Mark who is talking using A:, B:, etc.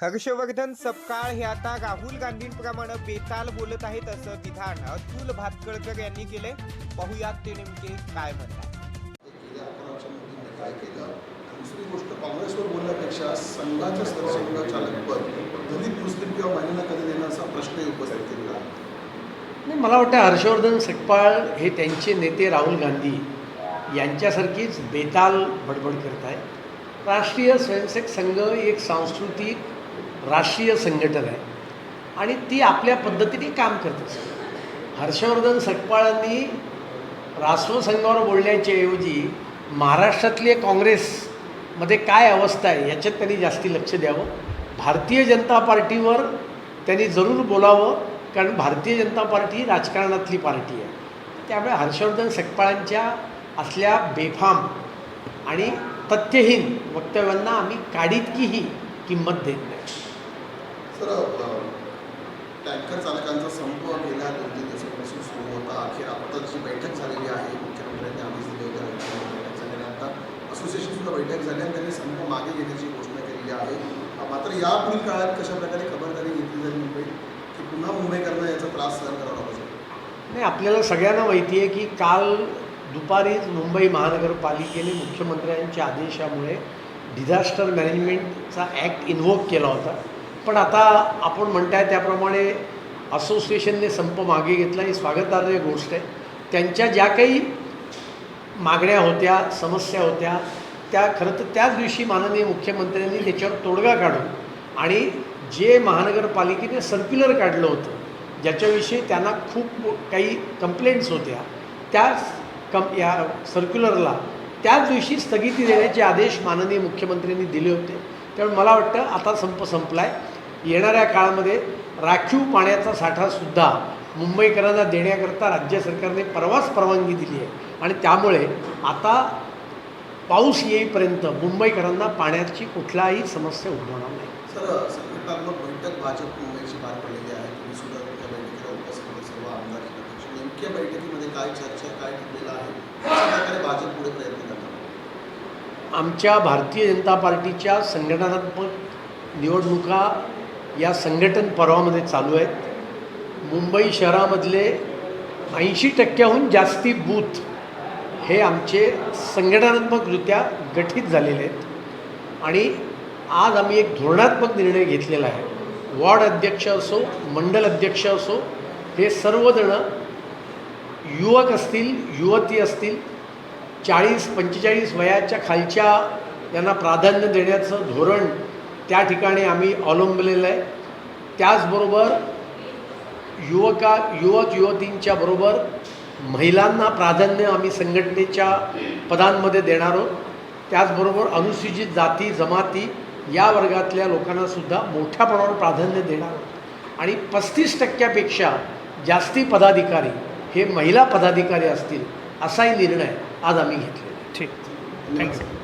A: हर्षवर्धन सपकाळ हे आता राहुल गांधींप्रमाणे बेताल बोलत आहेत असं विधान अतुल भातकळकर यांनी केले पाहुयात ते नेमके काय म्हणतात.
B: काय केलं दुसरी गोष्ट काँग्रेसवर बोलण्यापेक्षा संघाचं सरसंघचालकपद दलित मुस्लिम किंवा महिलांना कधी देण्याचा प्रश्न उपस्थित केला
C: नाही मला वाटतं हर्षवर्धन सकपाळ हे त्यांचे नेते राहुल गांधी यांच्यासारखीच बेताल बडबड करत आहे राष्ट्रीय स्वयंसेवक संघ एक सांस्कृतिक राष्ट्रीय संघटन आहे. आणि ती आपल्या पद्धतीने काम करत. असते हर्षवर्धन सकपाळांनी राष्ट्र संघावर बोलण्याच्या ऐवजी महाराष्ट्रातले काँग्रेसमध्ये काय अवस्था आहे याच्यात त्यांनी जास्ती लक्ष द्यावं. भारतीय जनता पार्टीवर त्यांनी जरूर बोलावं कारण भारतीय जनता पार्टी ही राजकारणातली पार्टी आहे. त्यामुळे हर्षवर्धन सकपाळांच्या असल्या बेफाम आणि तथ्यहीन वक्तव्यांना आम्ही काडीतकीही किंमत देत नाही
B: सर टँकर चालकांचा संप गेल्या दोन तीन दिवसापासून सुरू होता अखेर आता जी बैठक झालेली आहे मुख्यमंत्र्यांनी आदेश दिले होते बैठक झालेली. आता असोसिएशन सुद्धा बैठक झाली आणि त्यांनी संप मागे घेण्याची घोषणा केलेली आहे मात्र यापुढील काळात कशा प्रकारे खबरदारी घेतली जाईल मुंबईत की पुन्हा मुंबईकरांना याचा त्रास सहन करावा लागतो
C: नाही आपल्याला सगळ्यांना माहिती आहे की काल दुपारीच मुंबई महानगरपालिकेने मुख्यमंत्र्यांच्या आदेशामुळे डिझास्टर मॅनेजमेंटचा ॲक्ट इन्व्होक केला होता. पण आता आपण म्हणताय त्याप्रमाणे असोसिएशनने संप मागे घेतला. ही स्वागतार्ह गोष्ट आहे. त्यांच्या ज्या काही मागण्या होत्या समस्या होत्या त्या खरं तर त्याच दिवशी माननीय मुख्यमंत्र्यांनी त्याच्यावर तोडगा काढून आणि जे महानगरपालिकेने सर्क्युलर काढलं होतं ज्याच्याविषयी त्यांना खूप मो- काही कंप्लेंट्स होत्या त्या कम या सर्क्युलरला त्याच दिवशी स्थगिती देण्याचे आदेश माननीय मुख्यमंत्र्यांनी दिले होते. त्यामुळे मला वाटतं आता संप संपला आहे येणाऱ्या काळामध्ये राखीव पाण्याचा साठासुद्धा मुंबईकरांना देण्याकरता राज्य सरकारने परवाच परवानगी दिली आहे. आणि त्यामुळे आता पाऊस येईपर्यंत मुंबईकरांना पाण्याची कुठलाही समस्या उद्भवणार नाही.
B: सर संघटनात्मक बैठक भाजप मुंबईची पार पडलेली आहे. तुम्ही सुद्धा त्या बैठकीला उपस्थित सर्व आमदार नेमक्या बैठकीमध्ये काय चर्चा काय ठरलेलं आहे? प्रकारे भाजप पुढे प्रयत्न करतात.
C: आमच्या भारतीय जनता पार्टीच्या संघटनात्मक निवडणुका या संघटन पर्वामध्ये चालू आहेत. मुंबई शहरामधले ऐंशी टक्क्याहून जास्ती बूथ हे आमचे संघटनात्मकरित्या गठीत झालेले आहेत. आणि आज आम्ही एक धोरणात्मक निर्णय घेतलेला आहे. वॉर्ड अध्यक्ष असो मंडल अध्यक्ष असो हे सर्वजणं युवक असतील युवती असतील चाळीस पंचेचाळीस वयाच्या खालच्या यांना प्राधान्य देण्याचं धोरण त्या ठिकाणी आम्ही अवलंबलेलं आहे. त्याचबरोबर युवका युवक युवतींच्या बरोबर महिलांना प्राधान्य आम्ही संघटनेच्या पदांमध्ये देणार आहोत. त्याचबरोबर अनुसूचित जाती जमाती या वर्गातल्या लोकांनासुद्धा मोठ्या प्रमाणावर प्राधान्य देणार आहोत. आणि पस्तीस टक्क्यापेक्षा जास्ती पदाधिकारी हे महिला पदाधिकारी असतील असाही निर्णय आज आम्ही घेतले
A: ठीक.
B: थँक्यू